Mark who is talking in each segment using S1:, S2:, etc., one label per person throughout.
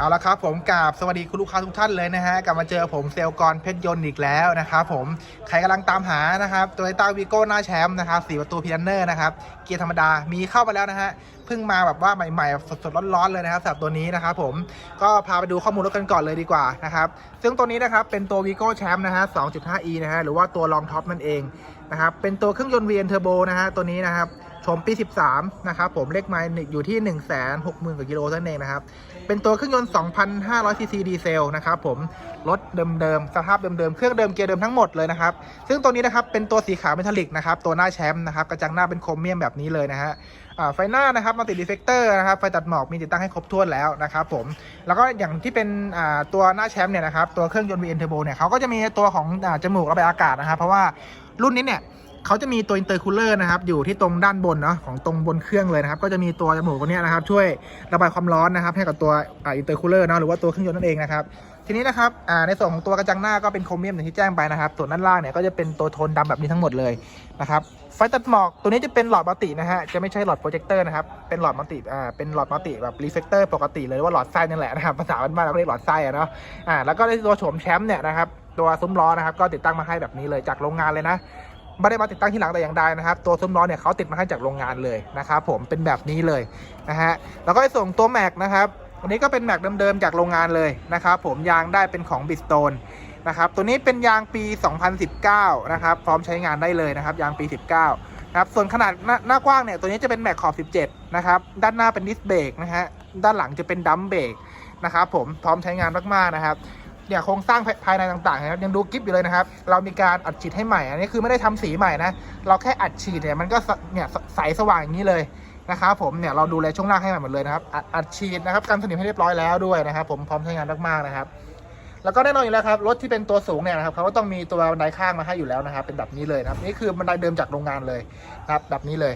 S1: เอาละครับผมกราบสวัสดีคุณลูกค้าทุกท่านเลยนะฮะกลับมาเจอผมเซลกรเพชรยนต์อีกแล้วนะครับผมใครกำลังตามหานะครับตัวไอต้าวีโก้หน้าแชมป์นะครับสีประตูพีเนอร์นะครับเกียร์ธรรมดามีเข้ามาแล้วนะฮะเพิ่งมาแบบว่าใหม่ๆสดๆร้อนๆเลยนะครับสำหรับตัวนี้นะครับผมก็พาไปดูข้อมูลรถกันก่อนเลยดีกว่านะครับซึ่งตัวนี้นะครับเป็นตัววีโก้แชมป์นะฮะ 2.5e นะฮะหรือว่าตัวรองท็อปนั่นเองนะครับเป็นตัวเครื่องยนต์ VN Turbo นะฮะตัวนี้นะครับ ชมปี 13 นะครับผมเลขไมล์อยู่ที่ 1 6 0 0 0 0กว่ากิโลเท่านั้นเองนะครับ เป็นตัวเครื่องยนต์ 2,500 ซีซีดีเซลนะครับผม รถเดิมๆ สภาพเดิมๆ เครื่องเดิมเกียร์เดิมทั้งหมดเลยนะครับ ซึ่งตัวนี้นะครับเป็นตัวสีขาวเมทัลลิกนะครับ ตัวหน้าแชมป์นะครับ กระจังหน้าเป็นโครเมียมแบบนี้เลยนะฮะไฟหน้านะครับมัลติดีเฟกเตอร์นะครับ ไฟตัดหมอกมีติดตั้งให้ครบถ้วนแล้วนะครับผม แล้วก็อย่างที่เป็นตัวหน้าแชมป์เนี่ยนะครับ ตัวเครื่องยนต์ VN Turbo เนี่ยเขาก็จะมีตัวของอจมูกระบายอากาศนะครับ เพราะว่ารุ่นนี้เนี่ย เขาจะมีตัวอินเตอร์คูลเลอร์นะครับอยู่ที่ตรงด้านบนเนาะของตรงบนเครื่องเลยนะครับ ก็จะมีตัวจมูกตัวนี้นะครับ ช่วยระบายความร้อนนะครับ ให้กับตัวอินเตอร์คูลเลอร์เนาะหรือว่าตัวเครื่องยนต์นั่นเองนะครับทีนี้นะครับอ่าในส่วนของตัวกระจังหน้าก็เป็นโครเมียมอย่างที่แจ้งไปนะครับ ส่วนด้านล่างเนี่ยก็จะเป็นตัวโทนดำแบบนี้ทั้งหมดเลยนะครับไฟตัดหมอกตัวนี้จะเป็นหลอดมัลตินะฮะจะไม่ใช่หลอดโปรเจคเตอร์นะครับเป็นหลอดมัลติอ่าเป็นหลอดมัลติแบบรีเฟกเตอร์ปกติเลยหรือว่าหลอดไส้นั่นแหละนะครับภาษาบ้านๆเราเรียกหลอดไส้อะเนาะอ่าแล้วก็ในตัวโฉมแชมป์เนี่ยนะครับตัวซุ้มล้อนะครับก็ติดตั้งมาให้แบบนี้เลยจากโรงงานเลยนะ ไม่ได้มาติดตั้งที่หลังแต่อย่างใดนะครับ ตัวซุ้มล้อเนี่ยเขาติดมาให้จากโรงงานเลยนะครับผมเป็นแบบนี้เลยนะฮะแล้วก็ส่งตัวแม็กนะครับวันนี้ก็เป็นแม็กเดิมๆจากโรงงานเลยนะครับผมยางได้เป็นของบิสโตนนะครับตัวนี้เป็นยางปี 2019 นะครับพร้อมใช้งานได้เลยนะครับ ยางปี 19นะครับส่วนขนาดหน้าหน้ากว้างเนี่ยตัวนี้จะเป็นแม็กขอบ 17 นะครับด้านหน้าเป็นดิสเบรกนะฮะด้านหลังจะเป็นดัมเบรกนะครับผมพร้อมใช้งานมากๆนะครับ เนี่ยโครงสร้างภายในต่างๆนะครับยังดูกิฟอยู่เลยนะครับ เรามีการอัดฉีดให้ใหม่ อันนี้คือไม่ได้ทำสีใหม่นะ เราแค่อัดฉีดเนี่ยมันก็เนี่ยใสสว่างอย่างนี้เลยนะครับผมเนี่ยเราดูแลช่วงล่างให้ใหม่หมดเลยนะครับอัดฉีดนะครับกันสนิมให้เรียบร้อยแล้วด้วยนะครับ ผมพร้อมใช้งานมากๆนะครับ แล้วก็แน่นอนอยู่แล้วครับรถที่เป็นตัวสูงเนี่ยนะครับเขาก็ต้องมีตัวบันไดข้างมาให้อยู่แล้วนะครับ เป็นแบบนี้เลยนะครับนี่คือบันไดเดิมจากโรงงานเลยนะครับแบบนี้เลย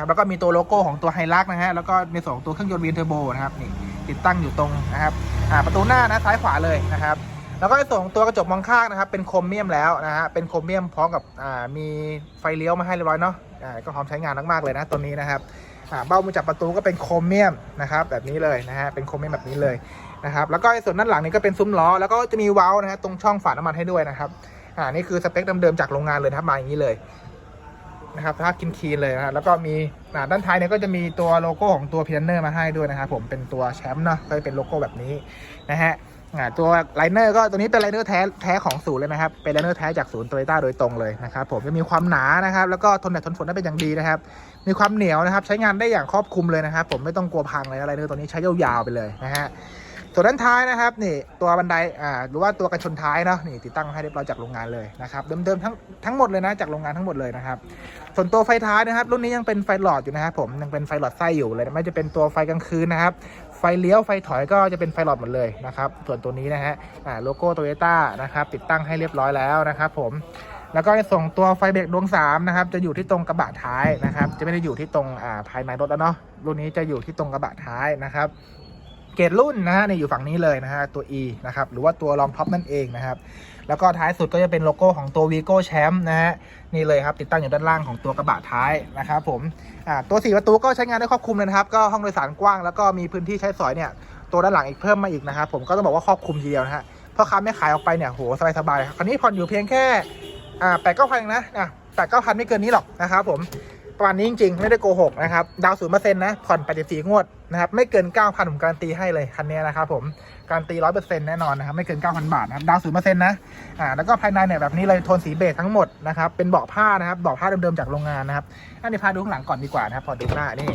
S1: ครับแล้วก็มีตัวโลโก้ของตัวไฮลักนะฮะแล้วก็ในส่วนของตัวเครื่องยนต์วีนเทอร์โบนะครับนี่ติดตั้งอยู่ตรงนะครับ อ่าประตูหน้านะซ้ายขวาเลยนะครับ แล้วก็ในส่วนของตัวกระจกมองข้างนะครับ เป็นโครเมียมแล้วนะฮะเป็นโครเมียมพร้อมกับอ่ามีไฟเลี้ยวมาให้เรียบร้อยเนาะอ่าก็พร้อมใช้งานมากๆเลยนะตัวนี้นะครับอ่าเบ้ามือจับประตูก็เป็นโครเมียมนะครับแบบนี้เลยนะฮะเป็นโครเมียมแบบนี้เลยนะครับแล้วก็ในส่วนด้านหลังนี้ก็เป็นซุ้มล้อแล้วก็จะมีเว้าล์วนะฮะตรงช่องฝาน้ำมันให้ด้วยนะครับอ่านี่คือสเปคเดิมๆจากโรงงานเลยนะครับมาอย่างนี้เลย นะครับสภาพคินคีนเลยนะแล้วก็มีอ่าด้านท้ายเนี่ยก็จะมีตัวโลโก้ของตัวพีเนอร์มาให้ด้วยนะครับผมเป็นตัวแชมป์เนาะก็จะเป็นโลโก้แบบนี้นะฮะอ่าตัวไลเนอร์ก็ตัวนี้เป็นไลเนอร์แท้แท้ของศูนย์เลยนะครับ เป็นไลเนอร์แท้จากศูนย์โตโยต้าโดยตรงเลยนะครับผมจะมีความหนานะครับ แล้วก็ทนแดดทนฝนได้เป็นอย่างดีนะครับ มีความเหนียวนะครับ ใช้งานได้อย่างครอบคลุมเลยนะครับ ผมไม่ต้องกลัวพังเลยไลเนอร์ตัวนี้ใช้ยาวๆไปเลยนะฮะ ส่วนด้านท้ายนะครับนี่ตัวบันไดอ่าหรือว่าตัวกันชนท้ายเนาะนี่ติดตั้งให้เรียบร้อยจากโรงงานเลยนะครับเดิมๆทั้งทั้งหมดเลยนะจากโรงงานทั้งหมดเลยนะครับส่วนตัวไฟท้ายนะครับรุ่นนี้ยังเป็นไฟหลอดอยู่นะครับผมยังเป็นไฟหลอดไส้อยู่เลยไม่จะเป็นตัวไฟกลางคืนนะครับไฟเลี้ยวไฟถอยก็จะเป็นไฟหลอดหมดเลยนะครับส่วนตัวนี้นะฮะอ่าโลโก้โตโยต้านะครับติดตั้งให้เรียบร้อยแล้วนะครับผมแล้วก็ส่งตัวไฟเบรกดวงสามนะครับจะอยู่ที่ตรงกระบะท้ายนะครับ จะไม่ได้อยู่ที่ตรงอ่าภายในรถแล้วเนาะรุ่นนี้จะอยู่ที่ตรงกระบะท้ายนะครับ เกรดรุ่นนะฮะเนี่ยอยู่ฝั่งนี้เลยนะฮะตัว E นะครับหรือว่าตัวรองท็อปนั่นเองนะครับแล้วก็ท้ายสุดก็จะเป็นโลโก้ของตัว Vigo Champ นะฮะนี่เลยครับติดตั้งอยู่ด้านล่างของตัวกระบะท้ายนะครับผมอ่าตัวสี่ประตูก็ใช้งานได้ครอบคลุมเลยนะครับก็ห้องโดยสารกว้างแล้วก็มีพื้นที่ใช้สอยเนี่ยตัวด้านหลังอีกเพิ่มมาอีกนะครับผมก็ต้องบอกว่าครอบคลุมทีเดียวนะฮะพ่อค้าไม่ขายออกไปเนี่ยโหสบายๆครับคราวนี้ผ่อนอยู่เพียงแค่อ่าแปดเก้าพันนะอะแปดเก้าพันไม่เกินนี้หรอกนะครับผม ประมาณนี้จริงๆ ไม่ได้โกหกนะครับ ดาวศูนย์เปอร์เซ็นต์นะ ผ่อนแปดสิบสี่งวดนะครับ ไม่เกินเก้าพันผมการันตีให้เลย คันนี้นะครับผม การันตีร้อยเปอร์เซ็นต์แน่นอนนะครับ ไม่เกินเก้าพันบาทนะครับ ดาวศูนย์เปอร์เซ็นต์นะ อ่า แล้วก็ภายในเนี่ยแบบนี้เลย โทนสีเบจทั้งหมดนะครับ เป็นเบาะผ้านะครับ เบาะผ้าเดิมๆจากโรงงานนะครับ อันนี้พาดูข้างหลังก่อนดีกว่านะครับพอดูหน้านี่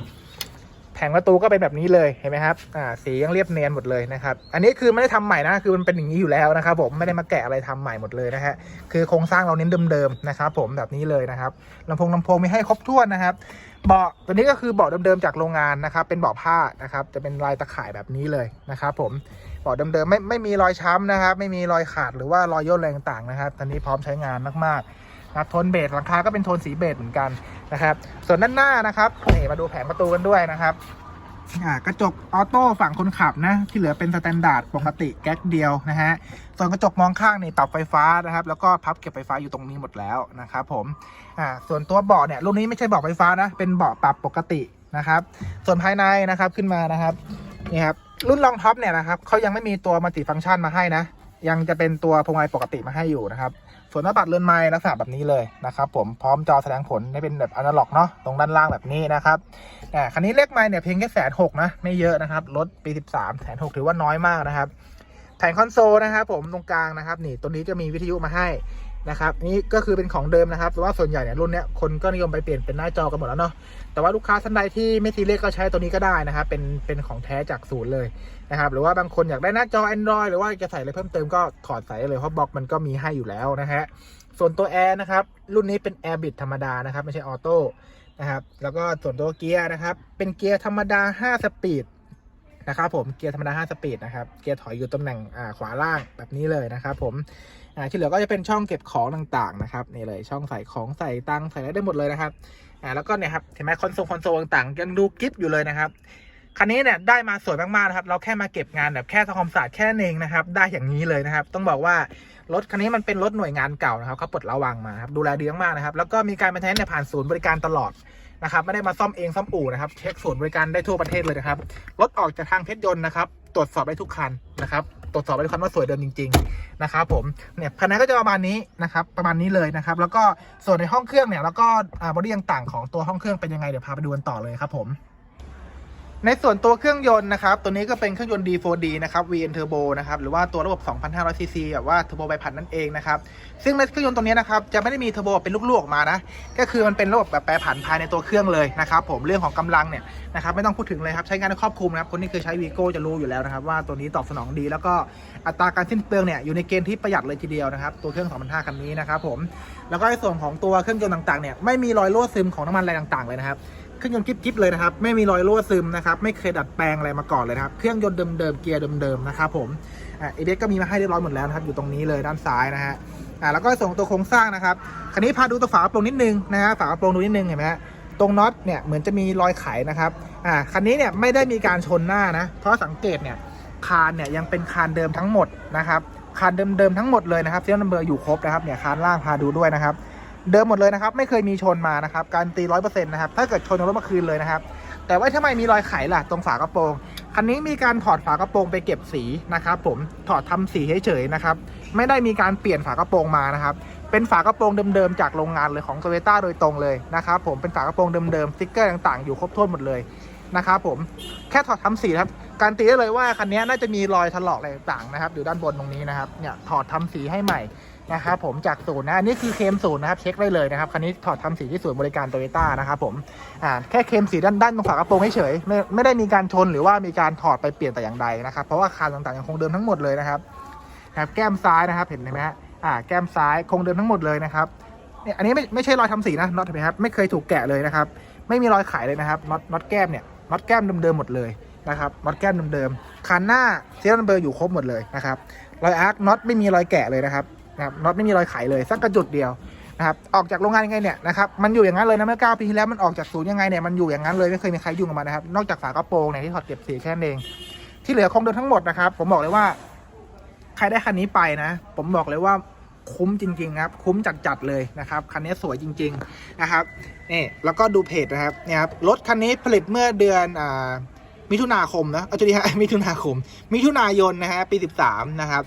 S1: งประตูก็เป็นแบบนี้เลยเห็นไหมครับอ่าสียังเรียบเนียนหมดเลยนะครับอันนี้คือไม่ได้ทำใหม่นะคือมันเป็นอย่างนี้อยู่แล้วนะครับผมไม่ได้มาแกะอะไรทำใหม่หมดเลยนะฮะคือโครงสร้างเราเน้นเดิมๆนะครับผมแบบนี้เลยนะครับลำโพงลำโพงมีให้ครบถ้วนนะครับเบาะตัวนี้ก็คือเบาะเดิมๆจากโรงงานนะครับเป็นเบาะผ้านะครับจะเป็นลายตะข่ายแบบนี้เลยนะครับผมเบาะเดิมๆไม่ไม่มีรอยช้ำนะครับไม่มีรอยขาดหรือว่ารอยย่นอะไรต่างๆนะครับตอนนี้พร้อมใช้งานมากๆนะครับโทนเบจหลังคาก็เป็นโทนสีเบจเหมือนกันนะครับ ส่วนด้านหน้านะครับนี่มาดูแผงประตูกันด้วยนะครับ อ่ากระจกออโต้ฝั่งคนขับนะที่เหลือเป็นสแตนดาร์ดปกติแก๊กเดียวนะฮะส่วนกระจกมองข้างนี่ปรับไฟฟ้านะครับแล้วก็พับเก็บไฟฟ้าอยู่ตรงนี้หมดแล้วนะครับผมอ่าส่วนตัวเบาะเนี่ยรุ่นนี้ไม่ใช่เบาะไฟฟ้านะเป็นเบาะปรับปกตินะครับ ส่วนภายในนะครับขึ้นมานะครับนี่ครับรุ่นรองท็อปเนี่ยนะครับเขายังไม่มีตัวมัลติฟังก์ชันมาให้นะ ยังจะเป็นตัวพวงมาลัยปกติมาให้อยู่นะครับ ส่วนหน้าปัดเรือนไม้ลักษณะแบบนี้เลยนะครับผมพร้อมจอแสดงผลได้เป็นแบบอนาล็อกเนาะตรงด้านล่างแบบนี้นะครับแต่คันนี้เลขไม้เนี่ยเพียงแค่แสนหกนะไม่เยอะนะครับรถปีสิบสามแสนหกถือว่าน้อยมากนะครับแผงคอนโซลนะครับผมตรงกลางนะครับนี่ตัวนี้จะมีวิทยุมาให้ นะครับนี่ก็คือเป็นของเดิมนะครับแต่ว่าส่วนใหญ่เนี่ยรุ่นเนี้ยคนก็นิยมไปเปลี่ยนเป็นหน้าจอกันหมดแล้วเนาะแต่ว่าลูกค้าท่านใดที่ไม่ซีเรียสก็ใช้ตัวนี้ก็ได้นะครับเป็นเป็นของแท้จากศูนย์เลยนะครับหรือว่าบางคนอยากได้หน้าจอ Android หรือว่าจะใส่อะไรเพิ่มเติมก็ถอดใส่เลยเพราะบล็อกมันก็มีให้อยู่แล้วนะฮะส่วนตัวแอร์นะครับรุ่นนี้เป็น Air Bit ธรรมดานะครับไม่ใช่ออโต้นะครับแล้วก็ส่วนตัวเกียร์นะครับเป็นเกียร์ธรรมดา 5 สปีดนะครับผมเกียร์ธรรมดา 5 สปีดนะครับเกียร์ถอยอยู่ตำแหน่งขวาล่างแบบนี้เลยนะครับผม อ่าที่เหลือก็จะเป็นช่องเก็บของต่างๆนะครับนี่เลยช่องใส่ของใส่ตังใส่อะไรได้หมดเลยนะครับอ่าแล้วก็เนี่ยครับเห็นไหมคอนโซลคอนโซลต่างๆยังดูกิฟต์อยู่เลยนะครับคันนี้เนี่ยได้มาสวยมากๆนะครับ เราแค่มาเก็บงานแบบแค่ทำความสะอาดแค่นั้นเองนะครับ ได้อย่างนี้เลยนะครับ ต้องบอกว่ารถคันนี้มันเป็นรถหน่วยงานเก่านะครับเขาปลดระวังมาครับดูแลดีมากๆนะครับ แล้วก็มีการมาแทนเนี่ยผ่านศูนย์บริการตลอดนะครับ ไม่ได้มาซ่อมเองซ่อมอู่นะครับ เช็คศูนย์บริการได้ทั่วประเทศเลยนะครับ รถออกจากทางเพชรยนต์นะครับ ตรวจสอบได้ทุกคันนะครับ ตรวจสอบได้ทุกคันว่าสวยเดิมจริง ๆ นะครับผมเนี่ยคันนก็จะประมาณนี้นะครับประมาณนี้เลยนะครับ แล้วก็ส่วนในห้องเครื่องเนี่ยแล้วก็บอดี้ต่างๆของตัวห้องเครื่องเป็นยังไงเดี๋ยวพาไปดูกันต่อเลยครับผม ในส่วนตัวเครื่องยนต์นะครับ ตัวนี้ก็เป็นเครื่องยนต์ D4D นะครับ VN Turbo นะครับ หรือว่าตัวระบบ 2,500ซีซีแบบว่าเทอร์โบใบพัดนั่นเองนะครับ ซึ่งในเครื่องยนต์ตัวนี้นะครับ จะไม่ได้มีเทอร์โบเป็นลูกๆออกมานะ ก็คือมันเป็นระบบแบบแปรผันภายในตัวเครื่องเลยนะครับ ผม เรื่องของกำลังเนี่ยนะครับ ไม่ต้องพูดถึงเลยครับ ใช้งานได้ครอบคลุมนะครับ คนที่เคยใช้วีโก้จะรู้อยู่แล้วนะครับ ว่าตัวนี้ตอบสนองดี แล้วก็อัตราการสิ้นเปลืองเนี่ย อยู่ในเกณฑ์ที่ประหยัดเลยทีเดียวนะครับ ตัวเครื่อง2,500คันนี้นะครับผม แล้วก็ในส่วนของตัวเครื่องยนต์ต่างๆเนี่ยไม่มีรอยรั่วซึมของน้ำมันอะไรต่าง ๆเลยนะครับ รื่องยนต์กิ๊บๆเลยนะครับ ไม่มีรอยรั่วซึมนะครับ ไม่เคยดัดแปลงอะไรมาก่อนเลยนะครับ เครื่องยนต์เดิมๆ เกียร์เดิมๆ นะครับผมอ่าเอเบก็มีมาให้เรียบร้อยหมดแล้วนะครับ อยู่ตรงนี้เลยด้านซ้ายนะฮะ อ่า แล้วก็ส่งตัวโครงสร้างนะครับ คันนี้พาดูตัวฝากระโปรงนิดนึงนะฮะ ฝากระโปรงดูนิดนึงเห็นไหมฮะตรงน็อตเนี่ยเหมือนจะมีรอยไขนะครับ อ่า คันนี้เนี่ยไม่ได้มีการชนหน้านะ เพราะสังเกตเนี่ยคานเนี่ยยังเป็นคานเดิมทั้งหมดนะครับคานเดิมๆทั้งหมดเลยนะครับเซียนนัมเบอร์อยู่ครบนะครับเนี่ยคานล่างพาดูด้วยนะครับ เดิมหมดเลยนะครับ ไม่เคยมีชนมานะครับการตีร้อยเปอร์เซ็นต์นะครับถ้าเกิดชนรถมาคืนเลยนะครับ แต่ว่าทำไมมีรอยไขล่ะตรงฝากระโปรงคันนี้มีการถอดฝากระโปรงไปเก็บสีนะครับ ผมถอดทำสีเฉยๆนะครับไม่ได้มีการเปลี่ยนฝากระโปรงมานะครับเป็นฝากระโปรงเดิมๆจากโรงงานเลยของโตโยต้าโดยตรงเลยนะครับผมเป็นฝากระโปรงเดิมๆสติ๊กเกอร์ต่างๆอยู่ครบถ้วนหมดเลยนะครับผมแค่ถอดทำสีครับการตีได้เลยว่าคันนี้น่าจะมีรอยถลอกอะไรต่างๆนะครับอยู่ด้านบนตรงนี้นะครับเนี่ยถอดทำสีให้ใหม่ นะครับผมจากศูนย์นะอันนี้คือเคลมศูนย์นะครับเช็คได้เลยนะครับคันนี้ถอดทำสีที่ศูนย์บริการโตโยต้านะครับผมอ่าแค่เคลมสีด้านด้านตรงฝากระโปรงเฉยไม่ไม่ได้มีการชนหรือว่ามีการถอดไปเปลี่ยนแต่อย่างใดนะครับเพราะว่าคานต่างๆยังคงเดิมทั้งหมดเลยนะครับนะครับแก้มซ้ายนะครับเห็นไหมฮะอ่าแก้มซ้ายคงเดิมทั้งหมดเลยนะครับเนี่ยอันนี้ไม่ไม่ใช่รอยทำสีนะน็อตเห็นไหมครับไม่เคยถูกแกะเลยนะครับไม่มีรอยไขเลยนะครับน็อตน็อตแก้มเนี่ยน็อตแก้มเดิมๆหมดเลยนะครับน็อตแก้มเดิมๆคันหน้าเซียนเบอร์อยู่ครบหมดเลยนะครับรอยอาร์คน็อตไม่มีรอยแกะเลยนะครับ นะครับน็อตไม่มีรอยไขเลยสักกระจุดเดียวนะครับออกจากโรงงานยังไงเนี่ยนะครับมันอยู่อย่างนั้นเลยนะเมื่อ9ปีที่แล้วมันออกจากศูนย์ยังไงเนี่ยมันอยู่อย่างนั้นเลยไม่เคยมีใครยุ่งกับมันนะครับนอกจากฝากระโปรงเนี่ยที่ถอดเก็บสีแค่นั้นเอง ที่เหลือคงเดิมทั้งหมดนะครับผมบอกเลยว่า ใครได้คันนี้ไปนะ ผมบอกเลยว่าคุ้มจริงๆครับคุ้มจัดๆเลยนะครับคันนี้สวยจริง ๆนะครับนี่แล้วก็ดูเพจนะครับเนี่ยครับรถคันนี้ผลิตเมื่อเดือนอ่ามิถุนาคมนะเอาจุดนี้ฮะมิถุนาคม มิถุนายนนะฮะปี 13 นะครับ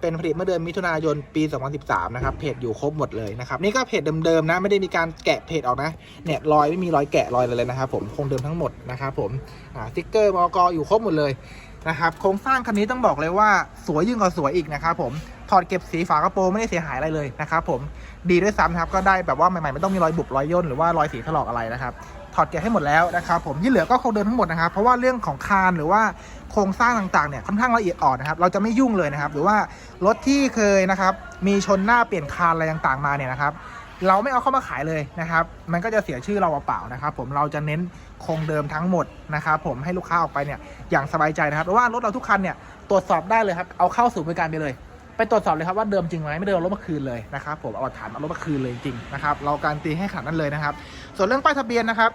S1: เป็นผลิตเมื่อเดือนมิถุนายนปี 2013 นะครับ เพจอยู่ครบหมดเลยนะครับ นี่ก็เพจเดิมๆนะ ไม่ได้มีการแกะเพจออกนะ เนี่ยรอยไม่มีรอยแกะรอยเลยนะครับผม คงเดิมทั้งหมดนะครับผม อ่าสติ๊กเกอร์มอกอยู่ครบหมดเลย นะครับโครงสร้างคันนี้ต้องบอกเลยว่าสวยยิ่งกว่าสวยอีกนะครับผมถอดเก็บสีฝากระโปรงไม่ได้เสียหายอะไรเลยนะครับผมดีด้วยซ้ำครับก็ได้แบบว่าใหม่ๆไม่ต้องมีรอยบุบรอยย่นหรือว่ารอยสีถลอกอะไรนะครับถอดเก็บให้หมดแล้วนะครับผมที่เหลือก็คงเดิมทั้งหมดนะครับเพราะว่าเรื่องของคานหรือว่าโครงสร้างต่างๆเนี่ยค่อนข้างละเอียดอ่อนนะครับเราจะไม่ยุ่งเลยนะครับ หรือว่ารถที่เคยนะครับมีชนหน้าเปลี่ยนคานอะไรต่างๆมาเนี่ยนะครับเราไม่เอาเข้ามาขายเลยนะครับ มันก็จะเสียชื่อเราเปล่าๆนะครับ ผมเราจะเน้น คงเดิมทั้งหมดนะครับผมให้ลูกค้าออกไปเนี่ยอย่างสบายใจนะครับเพราะว่ารถเราทุกคันเนี่ยตรวจสอบได้เลยครับเอาเข้าสู่บริการไปเลย ไปตรวจสอบเลยครับว่าเดิมจริงไหมไม่เดิมรถมาคืนเลยนะครับผมเอาหลักฐานเอารถมาคืนเลยจริงนะครับเราการตีให้ขันนั้นเลยนะครับ ส่วนเรื่องป้ายทะเบียนนะครับ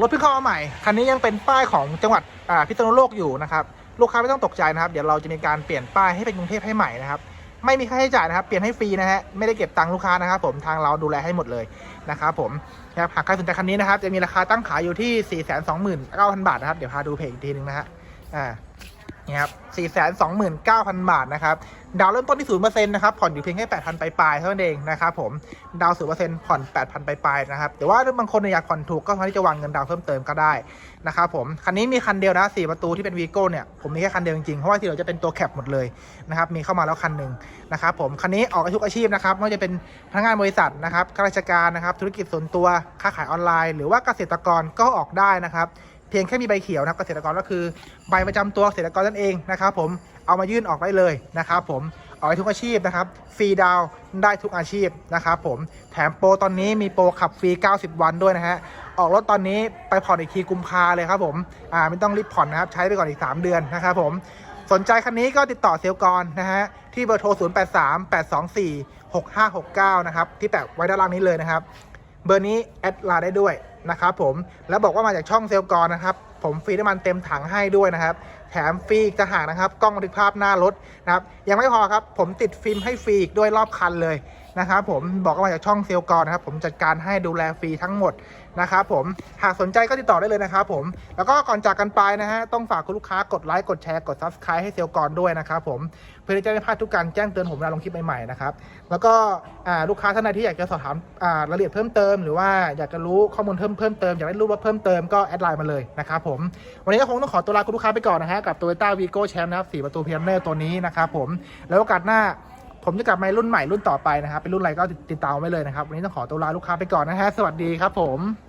S1: รถเพิ่งเข้ามาใหม่คันนี้ยังเป็นป้ายของจังหวัดอ่าพิษณุโลกอยู่นะครับลูกค้าไม่ต้องตกใจนะครับ เดี๋ยวเราจะมีการเปลี่ยนป้ายให้เป็นกรุงเทพให้ใหม่นะครับ ไม่มีค่าใช้จ่ายนะครับ เปลี่ยนให้ฟรีนะฮะ ไม่ได้เก็บตังค์ลูกค้านะครับผม ทางเราดูแลให้หมดเลยนะครับผมนะครับหากใครสนใจคันนี้นะครับ จะมีราคาตั้งขายอยู่ที่ 4 2 9 0 0 0 บาทนะครับ เดี๋ยวพาดูเพจอีกทีหนึงนะฮะ อ่า นี่ครับ429,000 บาทนะครับ ดาวเริ่มต้นที่0%นะครับ ผ่อนอยู่เพียงแค่ 8,000 ปลายๆเท่านั้นเองนะครับผม ดาว 0%ผ่อน 8,000 ปลายๆนะครับ แต่ว่าถ้าบางคนอยากผ่อนถูกก็สามารถที่จะวางเงินดาวเพิ่มเติมก็ได้นะครับผม คันนี้มีคันเดียวนะ 4 ประตูที่เป็นวีโก้เนี่ย ผมมีแค่คันเดียวจริงๆ เพราะว่าที่เหลือจะเป็นตัวแคปหมดเลยนะครับ มีเข้ามาแล้วคันหนึ่งนะครับผม คันนี้ออกทุกอาชีพนะครับ ไม่ว่าจะเป็นพนักงานบริษัทนะครับ ข้าราชการนะครับ ธุรกิจส่วนตัว ค้าขายออนไลน์ หรือว่าเกษตรกรก็ออกได้นะครับ เพียงแค่มีใบเขียวนะครับเกษตรกรก็คือใบประจำตัวเกษตรกรนั่นเองนะครับผมเอามายื่นออกได้เลยนะครับผมออกให้ทุกอาชีพนะครับฟรีดาวได้ทุกอาชีพนะครับผมแถมโปรตอนนี้มีโปรขับฟรี 90 วันด้วยนะฮะออกรถตอนนี้ไปผ่อนอีกทีกุมภาเลยครับผมอ่าไม่ต้องรีบผ่อนนะครับใช้ไปก่อนอีก 3 เดือนนะครับผมสนใจคันนี้ก็ติดต่อเซลลกรนะฮะที่เบอร์โทร 083 824 6569 นะครับที่แปะไว้ด้านล่างนี้เลยนะครับ เบอร์นี้แอดไลน์ได้ด้วย นะครับผมแล้วบอกว่ามาจากช่องเซลกรนะครับ ผมฟรีน้ำมันเต็มถังให้ด้วยนะครับ แถมฟรีอีกจะหากนะครับ กล้องบันทึกภาพหน้ารถนะครับ ยังไม่พอครับ ผมติดฟิล์มให้ฟรีอีกด้วยรอบคันเลย นะครับผมบอกว่ามาจากช่องเซลกรนะครับผมจัดการให้ดูแลฟรีทั้งหมดนะครับผมหากสนใจก็ติดต่อได้เลยนะครับผมแล้วก็ก่อนจากกันไปนะฮะต้องฝากคุณลูกค้ากดไลค์กดแชร์กด Subscribe ให้เซลกรด้วยนะครับผมเพื่อที่จะไม่พลาดทุกการแจ้งเตือนผมเวลาลงคลิปใหม่ๆนะครับแล้วก็อ่าลูกค้าท่านใดที่อยากจะสอบถามอ่ารายละเอียดเพิ่มเติม หรือว่าอยากจะรู้ข้อมูลเพิ่มเพิ่มเติมอยากได้รูปว่าเพิ่มเติมก็แอดไลน์มาเลยนะครับผมวันนี้ก็คงต้องขอตัวลาคุณลูกค้าไปก่อนนะฮะกับ Toyota Vigo Champ นะครับ4ประตูเพียนเนอร์ตัวนี้นะครับผมแล้วโอกาสหน้า ผมจะกลับมารุ่นใหม่รุ่นต่อไปนะครับ เป็นรุ่นอะไรก็ติดตามไว้เลยนะครับ วันนี้ต้องขอตัวลาลูกค้าไปก่อนนะฮะ สวัสดีครับผม